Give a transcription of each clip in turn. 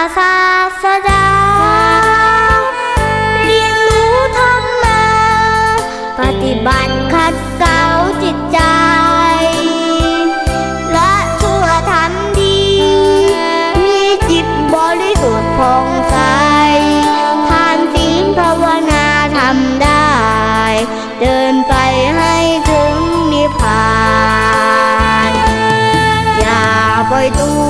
าศาสดาเรียนรู้ธรรมา ปฏิบัติขัดเกลาจิตใจ และชั่วทำดี มีจิตบริสุทธิ์ผ่องใสทานศีลภาวนาทำได้ เดินไปให้ถึงนิพพาน อย่าปล่อยตัว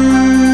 Música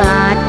บาท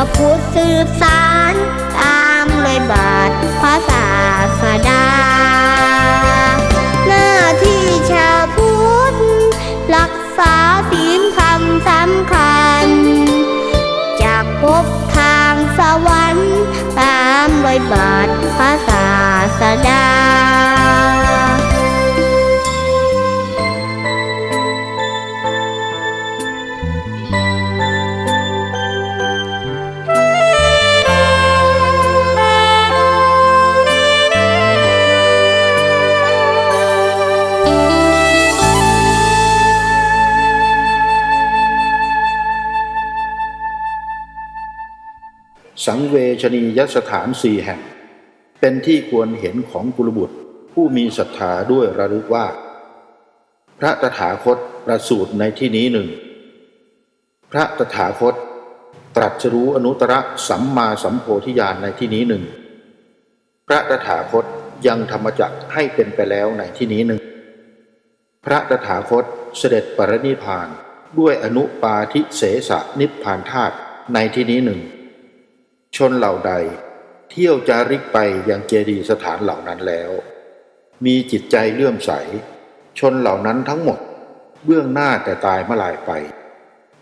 ระพุทธสืบสารตามรอยบาทพระศาสดา หน้าที่ชาวพุทธรักษาศีลคำสำคัญ จากพบทางสวรรค์ตามรอยบาทพระศาสดา สังเวชนียสถานสี่แห่ง เป็นที่ควรเห็นของกุลบุตร ผู้มีศรัทธาด้วยระลึกว่า พระตถาคตประสูตรในที่นี้หนึ่ง พระตถาคต ตรัสรู้อนุตตรสัมมาสัมโพธิญาณในที่นี้หนึ่ง พระตถาคตยังธรรมจักให้เป็นไปแล้วในที่นี้หนึ่ง พระตถาคตเสด็จปรินิพานด้วยอนุปาทิเสสนิพานธาตุในที่นี้หนึ่ง ชนเหล่าใด เที่ยวจาริกไปยังเจดีสถานเหล่านั้นแล้ว มีจิตใจเลื่อมใส ชนเหล่านั้นทั้งหมด เบื้องหน้าแต่ตายเมื่อลายไป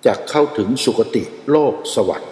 จะเข้าถึงสุคติโลกสวรรค์